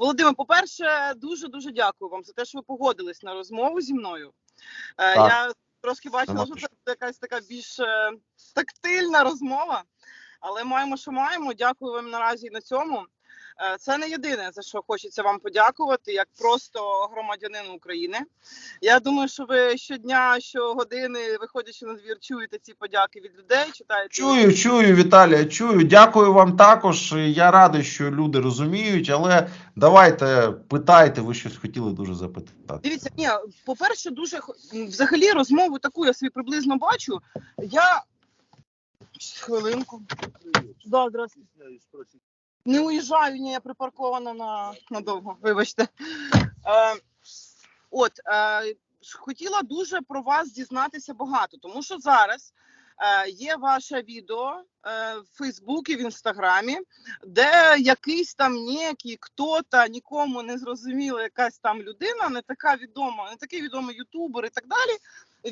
Володимир, по-перше, дуже дуже дякую вам за те, що ви погодились на розмову зі мною. Е, Так. Я трошки бачила, що що. це якась така більш е, тактильна розмова, але маємо, що маємо. Дякую вам наразі на цьому. Е, Це не єдине за що хочеться вам подякувати, як просто громадянин України. Я думаю, що ви щодня, щогодини, виходячи на двір, чуєте ці подяки від людей, читаєте. Чую, чую, Віталія, чую. Дякую вам також. Я радий, що люди розуміють, але давайте питайте, ви щось хотіли дуже запитати. Дивіться, ні, по-перше, дуже взагалі розмову таку я собі приблизно бачу. Я хвилинку. Да, здравствуйте. Не уїжджаю, ні, я припаркована на надовго. Вибачте. Е, от е, хотіла дуже про вас дізнатися багато, тому що зараз. е, Є ваше відео е, в Фейсбуці, в Інстаграмі, де якийсь там ніякий хто-то, нікому не зрозуміла якась там людина, не така відома, не такий відомий ютубер і так далі.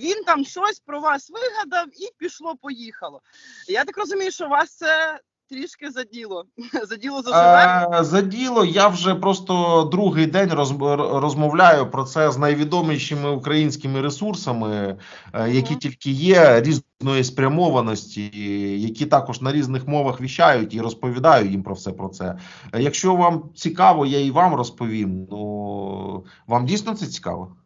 Він там щось про вас вигадав і пішло-поїхало. Я так розумію, що вас це трішки заділо. Заділо заживе. Е, За діло я вже просто другий день роз- розмовляю про це з найвідомішими українськими ресурсами, е, які Мгм. тільки є різної спрямованості, які також на різних мовах віщають і розповідаю їм про все про це. Е, Якщо вам цікаво, я і вам розповім. Ну вам дійсно це цікаво?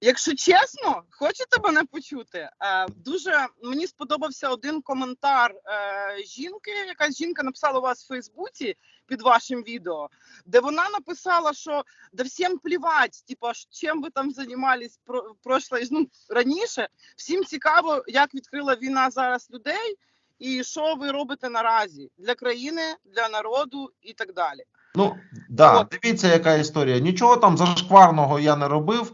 Якщо чесно, хочете мене почути? Е, дуже мені сподобався один коментар е, жінки. Якась жінка написала у вас в Фейсбуці під вашим відео, де вона написала, що да всім плівать, типа чим ви там займались про прошлої ну, раніше. Всім цікаво, як відкрила війна зараз людей, і що ви робите наразі для країни, для народу і так далі. Ну да, От. дивіться, яка історія. Нічого там зашкварного я не робив.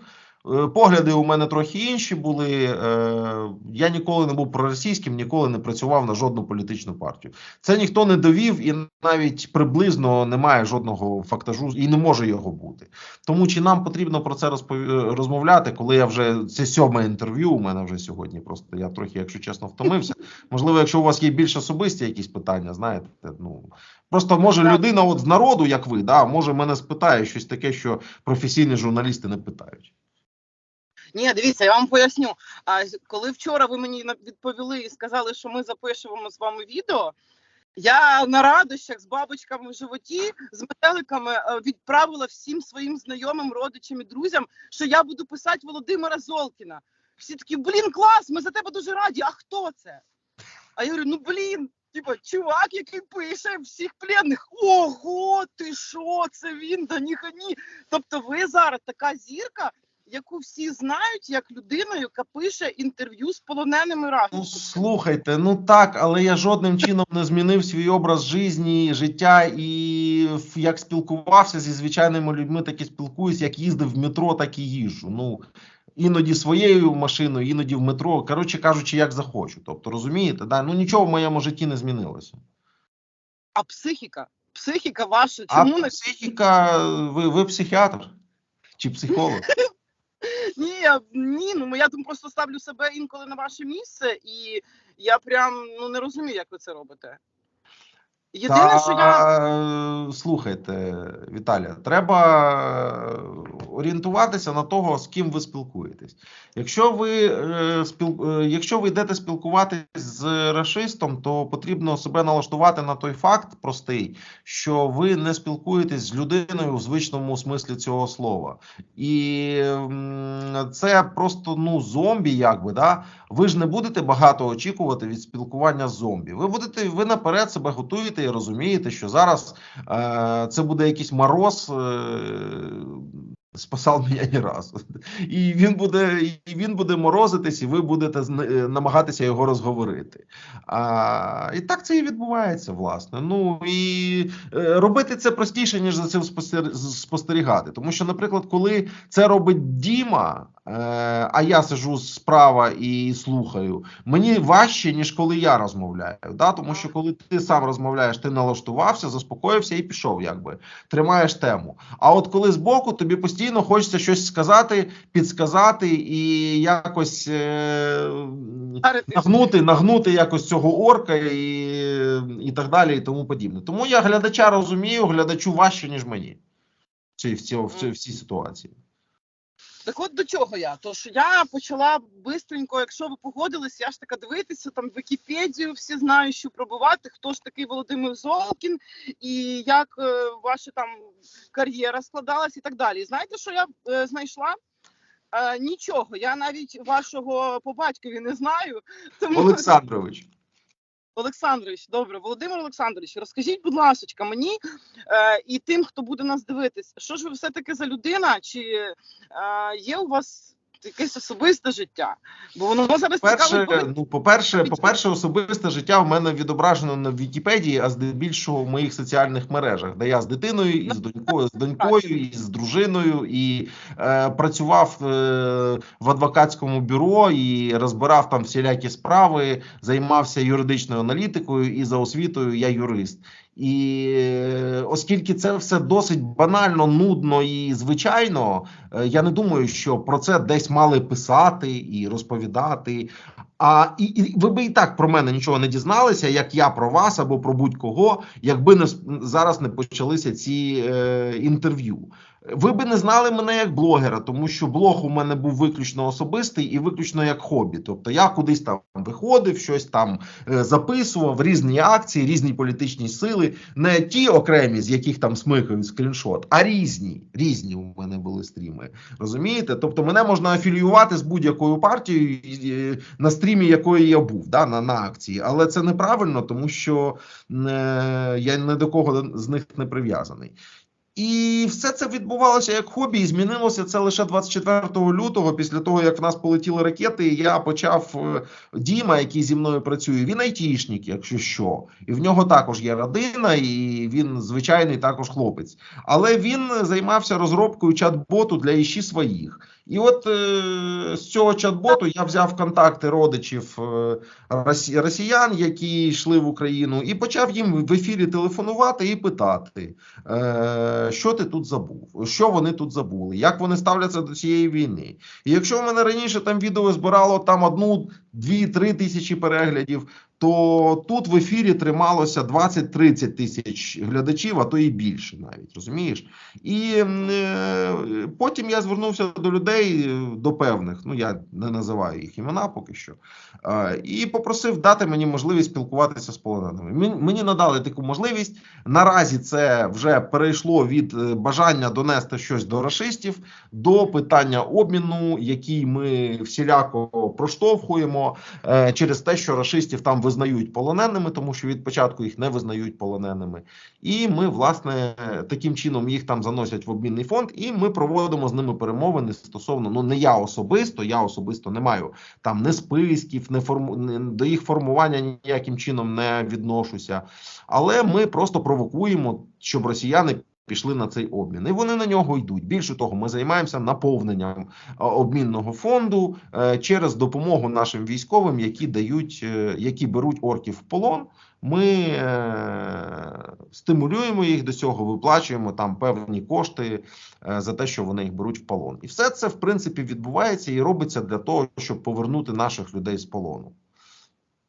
Е, Погляди у мене трохи інші були. Е, Я ніколи не був проросійським, ніколи не працював на жодну політичну партію. Це ніхто не довів і навіть приблизно немає жодного фактажу і не може його бути. Тому чи нам потрібно про це розпов- розмовляти, коли я вже це сьоме інтерв'ю у мене вже сьогодні. Просто я трохи, якщо чесно, втомився. Можливо, якщо у вас є більш особисті якісь питання, знаєте, ну просто може людина, от з народу, як ви, да, може мене спитає щось таке, що професійні журналісти не питають. Ні, дивіться, я вам поясню. А коли вчора ви мені відповіли і сказали, що ми запишемо з вами відео, я на радощах з бабочками в животі, з метеликами е, відправила всім своїм знайомим, родичам і друзям, що я буду писати Володимира Золкіна. Всі такі, блін, клас, ми за тебе дуже раді. А хто це? А я говорю, ну блін, типа, чувак, який пише всіх пленних. Ого, ти що? Це він? Да ніха ні. Тобто, ви зараз така зірка, яку всі знають як людину, яка пише інтерв'ю з полоненими Ну, слухайте, ну так, але я жодним чином не змінив свій образ житті, життя і як спілкувався зі звичайними людьми, так і спілкуюсь, як їздив в метро, так і їжджу. Ну іноді своєю машиною, іноді в метро. Коротше кажучи, як захочу. Тобто, розумієте, да? ну нічого в моєму житті не змінилося. А психіка? Психіка ваша, А не психіка, ви, ви психіатр чи психолог? ні, я- ні, ну я там просто ставлю себе інколи на ваше місце, і я прям ну не розумію, як ви це робите. Єдине, Та, що я е, слухайте, Віталія, треба орієнтуватися на того, з ким ви спілкуєтесь. Якщо ви е, спіл, е, якщо ви йдете спілкуватись з рашистом, то потрібно себе налаштувати на той факт простий, що ви не спілкуєтесь з людиною в звичному смислі цього слова, і це просто ну зомбі, якби да. Ви ж не будете багато очікувати від спілкування з зомбі. Ви будете, ви наперед себе готуєте і розумієте, що зараз е, це буде якийсь мороз. Е, Спасав мене ні разу. І він буде, і він буде морозитись, і ви будете е, намагатися його розговорити. А, і так це і відбувається, власне. Ну і е, робити це простіше, ніж за цим спостерігати. Тому що, наприклад, коли це робить Діма, а я сижу справа і слухаю, мені важче, ніж коли я розмовляю. Да? Тому що коли ти сам розмовляєш, ти налаштувався, заспокоївся і пішов, якби тримаєш тему. А от коли збоку тобі постійно хочеться щось сказати, підсказати і якось е, нагнути, нагнути якось цього орка і, і так далі, і тому подібне. Тому я глядача розумію, глядачу важче, ніж мені. цій, в, цій, в, цій, в цій ситуації. Так от до чого я? Тож я почала бистренько, якщо ви погодились, я ж така дивитися там Вікіпедію, всі знають, що пробувати, хто ж такий Володимир Золкін і як е, ваша там кар'єра складалась і так далі. І знаєте, що я е, знайшла? Е, нічого, я навіть вашого по батькові не знаю. Тому Олександрович. Олександрович, добре, Володимир Олександрович, розкажіть, будь ласка, мені е, і тим, хто буде нас дивитись, що ж ви все таки за людина? Чи е, є у вас якесь особисте життя? Бо воно зараз Перше, цікавить. ну, по-перше, по-перше, особисте життя в мене відображено в Вікіпедії, а здебільшого в моїх соціальних мережах, де я з дитиною, і з донькою, з донькою, і з дружиною, і е, працював е, в адвокатському бюро і розбирав там всілякі справи, займався юридичною аналітикою, і за освітою я юрист. І е, оскільки це все досить банально, нудно і звичайно, е, я не думаю, що про це десь мали писати і розповідати. А і, і ви би і так про мене нічого не дізналися, як я про вас або про будь-кого, якби не зараз не почалися ці е, інтерв'ю. Ви би не знали мене як блогера, тому що блог у мене був виключно особистий і виключно як хобі. Тобто я кудись там виходив, щось там е, записував, різні акції, різні політичні сили, не ті окремі, з яких там смикають скріншот, а різні. Різні у мене були стріми. Розумієте? Тобто мене можна афіліювати з будь-якою партією, на стрімі якої я був, да, на, на акції. Але це неправильно, тому що е, я ні до кого з них не прив'язаний. І все це відбувалося як хобі, і змінилося це лише 24 лютого, після того як в нас полетіли ракети. Я почав е, Діма, який зі мною працює. Він айтішник, якщо що, і в нього також є родина, і він звичайний також хлопець. Але він займався розробкою чат-боту для іщі своїх. І от е, з цього чат-боту я взяв контакти родичів е, росіян, які йшли в Україну, і почав їм в ефірі телефонувати і питати. Е, що ти тут забув? Що вони тут забули? Як вони ставляться до цієї війни? І якщо в мене раніше там відео збирало там одну, дві, три тисячі переглядів, то тут в ефірі трималося 20-30 тисяч глядачів, а то і більше навіть розумієш? І е, потім я звернувся до людей, до певних, ну я не називаю їх імена поки що, е, і попросив дати мені можливість спілкуватися з полоненими. Мені надали таку можливість. Наразі це вже перейшло від е, бажання донести щось до рашистів до питання обміну, який ми всіляко проштовхуємо е, через те, що рашистів там визнають полоненими, тому що від початку їх не визнають полоненими. І ми, власне, таким чином їх там заносять в обмінний фонд, і ми проводимо з ними перемовини стосовно ну не я особисто, я особисто не маю там не списків, не форму не- до їх формування ніяким чином не відношуся. Але ми просто провокуємо, щоб росіяни. Пішли на цей обмін, і вони на нього йдуть. Більше того, ми займаємося наповненням е, обмінного фонду е, через допомогу нашим військовим, які дають, е, які беруть орків в полон. Ми стимулюємо їх до цього, виплачуємо там певні кошти за те, що вони їх беруть в полон. І все це в принципі відбувається і робиться для того, щоб повернути наших людей з полону.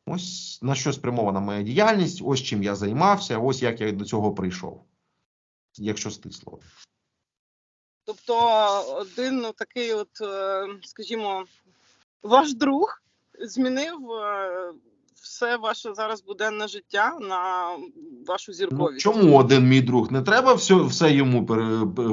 Ось на що спрямована моя діяльність, ось чим я займався, ось як я до цього прийшов. Якщо стисло. Тобто, один ну, такий, от, е, скажімо, ваш друг змінив е, все ваше зараз буденне життя на вашу Ну, чому один мій друг? Не треба все, все йому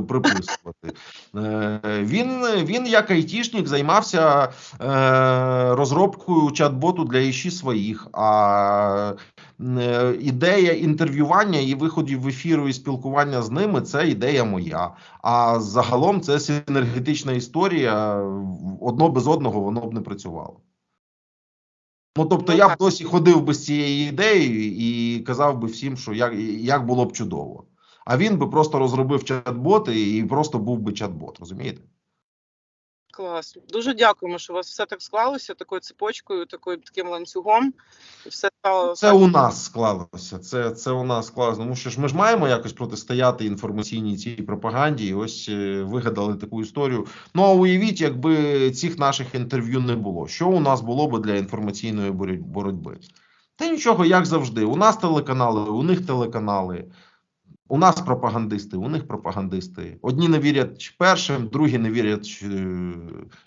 приписувати. Е, Він, він як айтішник займався е, розробкою чат-боту для іщі своїх. А е, ідея інтерв'ювання і виходів в ефіру і спілкування з ними це ідея моя. А загалом це синергетична історія. Одно без одного воно б не працювало. Ну, тобто, Ну, я б досі ходив би з цією ідеєю і казав би всім, що як, як було б чудово. А він би просто розробив чат-бот і просто був би чат-бот, розумієте? Клас. Дуже дякуємо, що у вас все так склалося, такою цепочкою, такою таким ланцюгом. І все стало Це у нас склалося. Це, це у нас склалося. Тому що ж ми ж маємо якось протистояти інформаційній цій пропаганді. І ось е, вигадали таку історію. Ну а уявіть, якби цих наших інтерв'ю не було. Що у нас було би для інформаційної боротьби? Та нічого, як завжди. У нас телеканали, у них телеканали. У нас пропагандисти, у них пропагандисти. Одні не вірять першим, другі не вірять е,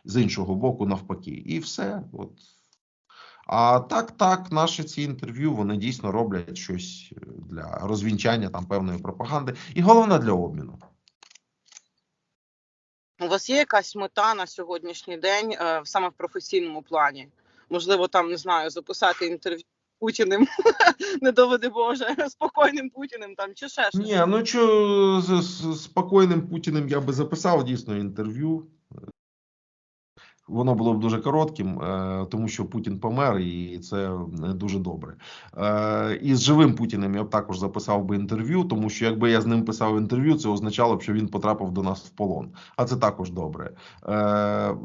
з іншого боку, навпаки. І все. От. А так, так, наші ці інтерв'ю вони дійсно роблять щось для розвінчання там певної пропаганди, і головне для обміну. У вас є якась мета на сьогоднішній день е, саме в професійному плані? Можливо, там не знаю, записати інтерв'ю Путіним, не доведи Боже, спокійним Путіним там чи ще щось. Ні, ну що з, з спокійним Путіним я би записав дійсно інтерв'ю. Воно було б дуже коротким, е, тому що Путін помер, і це дуже добре. Е, І з живим Путіним я б також записав би інтерв'ю, тому що якби я з ним писав інтерв'ю, це означало б, що він потрапив до нас в полон. А це також добре. Е,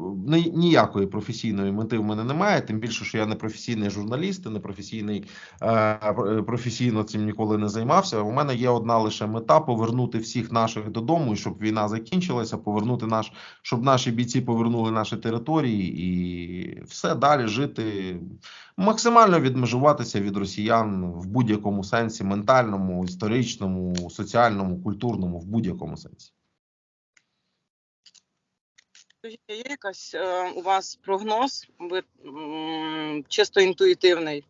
Ніякої професійної мети в мене немає. Тим більше, що я не професійний журналіст, не професійний е, професійно цим ніколи не займався. У мене є одна лише мета повернути всіх наших додому, і щоб війна закінчилася, повернути наш, щоб наші бійці повернули наші території і все далі жити, максимально відмежуватися від росіян в будь-якому сенсі, ментальному, історичному, соціальному, культурному, в будь-якому сенсі. Є якась е, у вас прогноз, ви м, чисто інтуїтивний?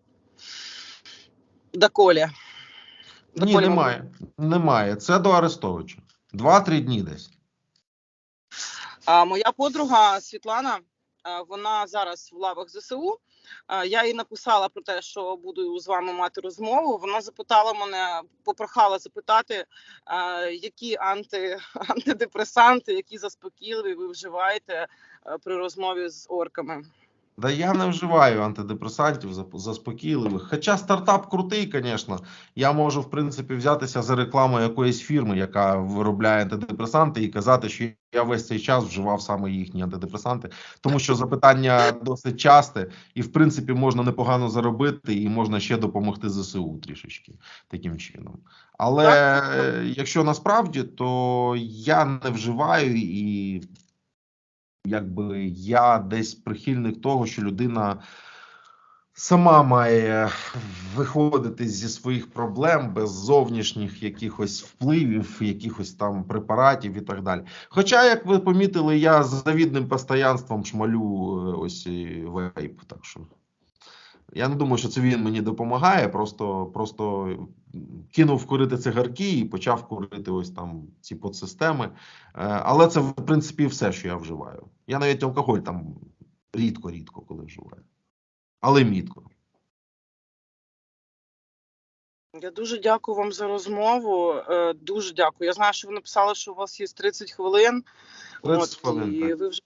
Доколі? Ні, немає. Немає. Це до Арестовича. Два-три дні десь. А моя подруга Світлана, вона зараз в лавах ЗСУ. Я їй написала про те, що буду з вами мати розмову. Вона запитала мене, попрохала запитати, які анти, антидепресанти, які заспокійливі ви вживаєте при розмові з орками. Да я не вживаю антидепресантів заспокійливих. Хоча стартап крутий, звісно. Я можу, в принципі, взятися за рекламу якоїсь фірми, яка виробляє антидепресанти, і казати, що я весь цей час вживав саме їхні антидепресанти, тому що запитання досить часте, і в принципі можна непогано заробити, і можна ще допомогти ЗСУ трішечки таким чином. Але якщо насправді, то я не вживаю і якби я десь прихильник того, що людина сама має виходити зі своїх проблем без зовнішніх якихось впливів, якихось там препаратів і так далі. Хоча, як ви помітили, я з завідним постоянством шмалю е, ось вейп, так що. Я не думаю, що це він мені допомагає. Просто, просто кинув курити цигарки і почав курити ось там ці подсистеми. Е, Але це в принципі все, що я вживаю. Я навіть алкоголь там рідко-рідко коли вживаю. Але мітко. Я дуже дякую вам за розмову. е, Дуже дякую. Я знаю, що ви написали, що у вас є 30 хвилин. 30 От, хвилин. і так. ви вже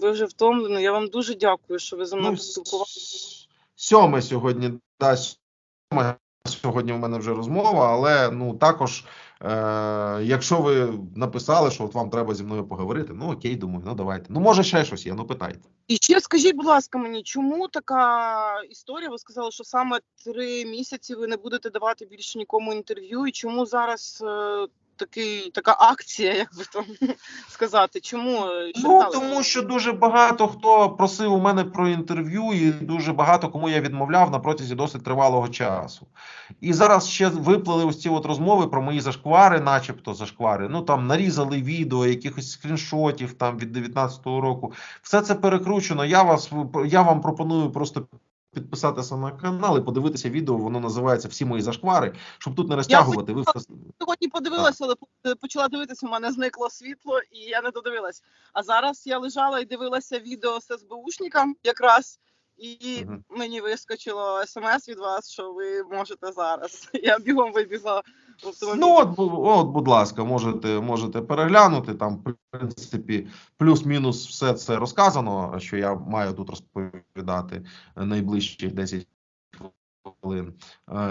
ви вже втомлені. Я вам дуже дякую, що ви за мною Ну, поспілкувалися. Сьоме сьогодні да, сьоме сьогодні в мене вже розмова, але ну також, е, якщо ви написали, що от вам треба зі мною поговорити, ну окей, думаю, ну давайте. Ну може ще щось є, ну питайте. І ще скажіть, будь ласка, мені, чому така історія? Ви сказали, що саме три місяці ви не будете давати більше нікому інтерв'ю, і чому зараз е, такий така акція, як би там сказати? Чому е, Ну тому що дуже багато хто просив у мене про інтерв'ю, і дуже багато кому я відмовляв на протязі досить тривалого часу. І зараз ще виплили ось ці от розмови про мої зашквари, начебто зашквари. Ну там нарізали відео, якихось скріншотів там від 19-го року. Все це перекручено. Я вас я вам пропоную просто. Підписатися на канал і подивитися відео, воно називається Всі мої зашквари, щоб тут не розтягувати. Ви в- Сьогодні подивилася, але почала дивитися, у мене зникло світло, і я не додивилась. А зараз я лежала і дивилася відео з СБУшником якраз, і угу. мені вискочило смс від вас, що ви можете зараз. Я бігом вибігла в автомобіль. Ну, от, от, будь ласка, можете, можете переглянути. Там, в принципі, плюс-мінус все це розказано, що я маю тут розповідати найближчі 10 хвилин,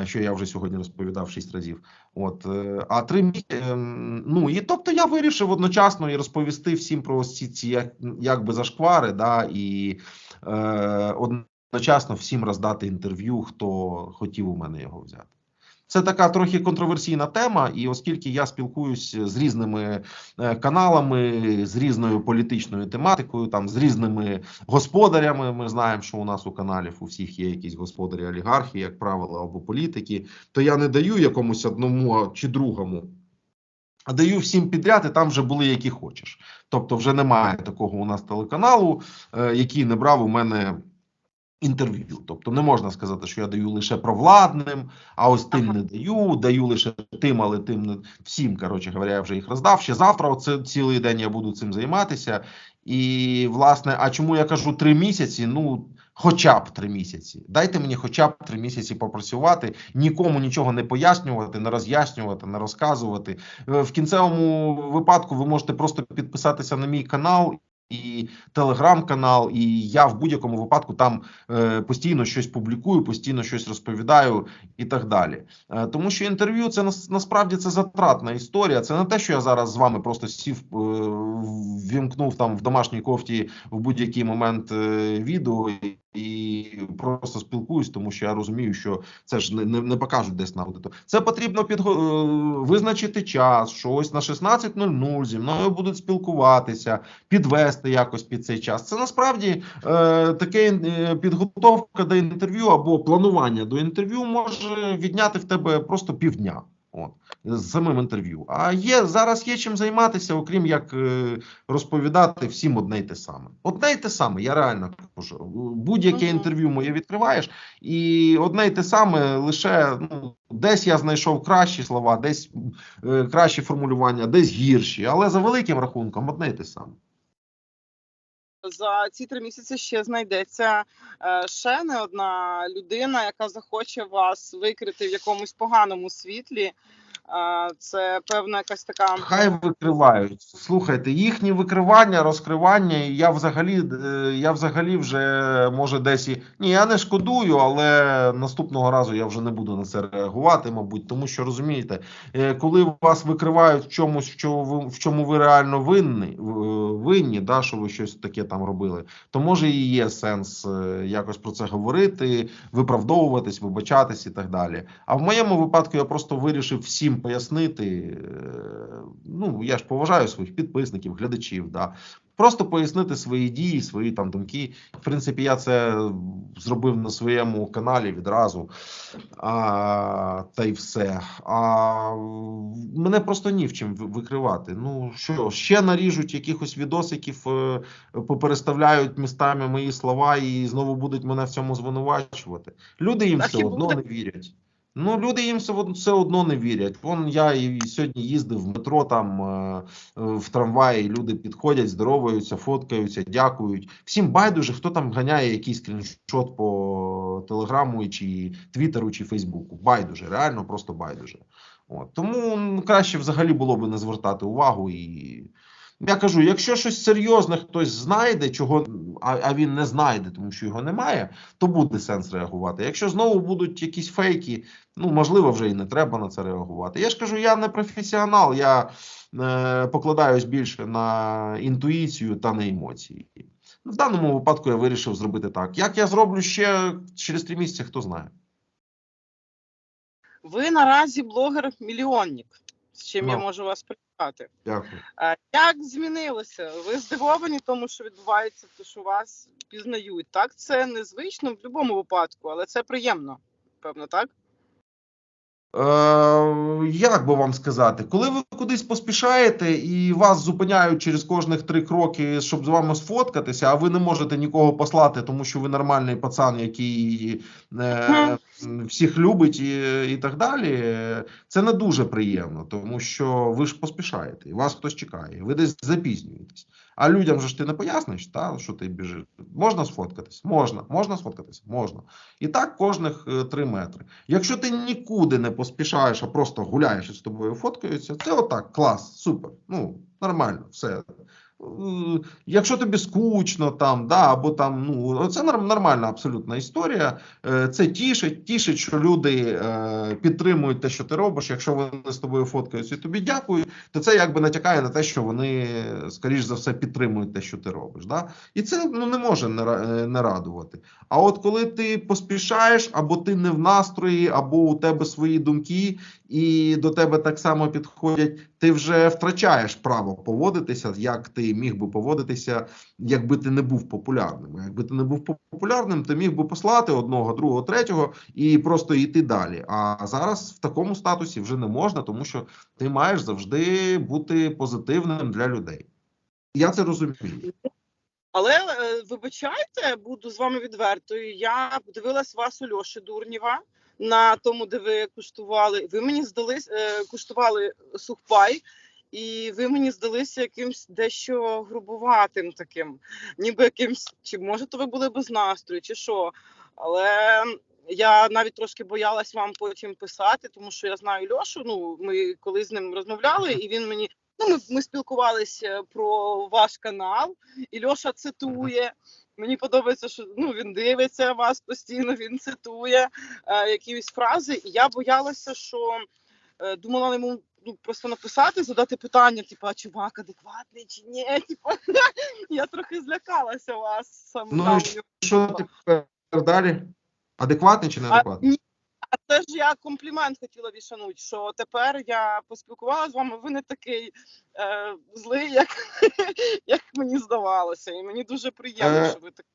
що я вже сьогодні розповідав шість разів. От, е, а три ем, ну і тобто я вирішив одночасно і розповісти всім про ці, ці як, якби зашквари, да, і е, одночасно всім роздати інтерв'ю, хто хотів у мене його взяти. Це така трохи контроверсійна тема, і оскільки я спілкуюсь з різними е, каналами, з різною політичною тематикою, там з різними господарями. Ми знаємо, що у нас у каналів у всіх є якісь господарі олігархи, як правило, або політики. То я не даю якомусь одному чи другому. А даю всім підряд, і там вже були які хочеш. Тобто, вже немає такого у нас телеканалу, е, який не брав у мене інтерв'ю. Тобто, не можна сказати, що я даю лише провладним, а ось тим не даю, даю лише тим, але тим не всім. Коротше говоря, я вже їх роздав. Ще завтра, оце цілий день я буду цим займатися. І власне, а чому я кажу три місяці? Ну. Хоча б три місяці. Дайте мені хоча б три місяці попрацювати, нікому нічого не пояснювати, не роз'яснювати, не розказувати. Е, В кінцевому випадку ви можете просто підписатися на мій канал і телеграм-канал, і я в будь-якому випадку там е, постійно щось публікую, постійно щось розповідаю і так далі. Е, тому що інтерв'ю це нас- насправді це затратна історія. Це не те, що я зараз з вами просто сів, е, вімкнув там в домашній кофті в будь-який момент е, відео. І просто спілкуюсь, тому що я розумію, що це ж не, не, не покажуть десь на аудито. Це потрібно підго... е, визначити час, що ось на 16.00 зі мною будуть спілкуватися, підвести якось під цей час. Це насправді е, таке е, підготовка до інтерв'ю або планування до інтерв'ю може відняти в тебе просто півдня. От з самим інтерв'ю. А є зараз є чим займатися, окрім як е, розповідати всім одне й те саме. Одне й те саме, я реально кажу. Будь-яке інтерв'ю моє відкриваєш, і одне й те саме лише ну, десь я знайшов кращі слова, десь е, кращі формулювання, десь гірші, але за великим рахунком одне й те саме. За ці три місяці ще знайдеться е, ще не одна людина, яка захоче вас викрити в якомусь поганому світлі. Е, Це певна якась така Хай викривають. Слухайте, їхні викривання, розкривання. Я взагалі, е, я взагалі вже може десь і ні, я не шкодую, але наступного разу я вже не буду на це реагувати, мабуть, тому що розумієте, е, коли вас викривають в чомусь, чому ви в чому ви реально винні, винні, да, що ви щось таке там робили, то може і є сенс е, якось про це говорити, виправдовуватись, вибачатись і так далі. А в моєму випадку я просто вирішив всім пояснити. е, Ну, я ж поважаю своїх підписників, глядачів. Да. Просто пояснити свої дії, свої там думки. В принципі, я це зробив на своєму каналі відразу. А, та й все. А мене просто ні в чим викривати. Ну що, ще наріжуть якихось відосиків, е, попереставляють містами мої слова і знову будуть мене в цьому звинувачувати. Люди їм все одно буде. не вірять. Ну, люди їм все, одно не вірять. Вон я і сьогодні їздив в метро, там е, е, в трамваї. Люди підходять, здороваються, фоткаються, дякують. Всім байдуже, хто там ганяє якийсь скріншот по телеграму, чи Твіттеру, чи Фейсбуку. Байдуже, реально просто байдуже. От. Тому краще взагалі було би не звертати увагу і. Я кажу, якщо щось серйозне хтось знайде, чого а, він не знайде, тому що його немає, то буде сенс реагувати. Якщо знову будуть якісь фейки, ну можливо, вже і не треба на це реагувати. Я ж кажу, я не професіонал, я е, покладаюсь більше на інтуїцію та на емоції. В даному випадку я вирішив зробити так. Як я зроблю ще через три місяці, хто знає. ви наразі блогер-мільйонник, з чим я Ну. можу вас привітати. Дякую. Як змінилося? Ви здивовані тому, що відбувається, то що вас пізнають. Так, це незвично в будь-якому випадку, але це приємно, певно, так? Е, як би вам сказати, коли ви кудись поспішаєте і вас зупиняють через кожних три кроки, щоб з вами сфоткатися, а ви не можете нікого послати, тому що ви нормальний пацан, який е, всіх любить і, і так далі, це не дуже приємно, тому що ви ж поспішаєте, і вас хтось чекає, ви десь запізнюєтесь. А людям же ж ти не поясниш, та, що ти біжиш. Можна сфоткатись? Можна. Можна сфоткатись? Можна. І так кожних е, три метри. Якщо ти нікуди не поспішаєш, а просто гуляєш і з тобою фоткаються, це отак, клас, супер. Ну, нормально, все. Е, якщо тобі скучно там, да, або там, ну, це нормальна абсолютна історія. Е, Це тішить, тішить, що люди е, підтримують те, що ти робиш. Якщо вони з тобою фоткаються і тобі дякують, то це якби натякає на те, що вони, скоріш за все, підтримують те, що ти робиш. Да? І це ну, не може не, ра- не радувати. А от коли ти поспішаєш, або ти не в настрої, або у тебе свої думки, і до тебе так само підходять, ти вже втрачаєш право поводитися, як ти міг би поводитися, якби ти не був популярним. Якби ти не був популярним, ти міг би послати одного, другого, третього і просто йти далі. А зараз в такому статусі вже не можна, тому що ти маєш завжди бути позитивним для людей. Я це розумію. Але е, вибачайте, буду з вами відвертою. Я подивилась вас у Льоші Дурнєва на тому, де ви куштували. Ви мені здались, е, куштували сухпай, і ви мені здалися якимсь дещо грубуватим таким, ніби якимсь, чи може то ви були без настрою, чи що. Але я навіть трошки боялась вам потім писати, тому що я знаю Льошу. Ну, ми коли з ним розмовляли, і він мені. Ну, ми, ми спілкувалися про ваш канал, і Льоша цитує. Мені подобається, що ну він дивиться вас постійно, він цитує е, якісь фрази. І я боялася, що е, думала йому ну, просто написати, задати питання, типу, а чувак адекватний чи ні? Типу, я трохи злякалася вас сам. Ну там. і що тепер далі? Адекватний чи А, неадекватний? ні, а це ж я комплімент хотіла вішануть, що тепер я поспілкувалася з вами, ви не такий е, злий, як, як мені здавалося. І мені дуже приємно, Е, що ви так.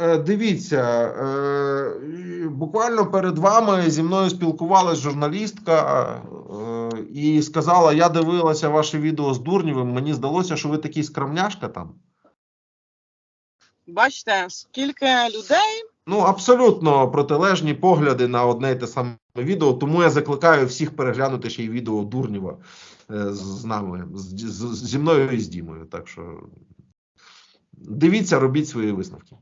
Е, Дивіться, е, буквально перед вами зі мною спілкувалась журналістка і сказала: я дивилася ваше відео з Дурнєвим. Мені здалося, що ви такий скромняшка там. Бачите, скільки людей Ну, абсолютно протилежні погляди на одне і те саме відео. Тому я закликаю всіх переглянути ще й відео Дурнєва е, з нами, з, з- зі мною і з Дімою. Так що дивіться, робіть свої висновки.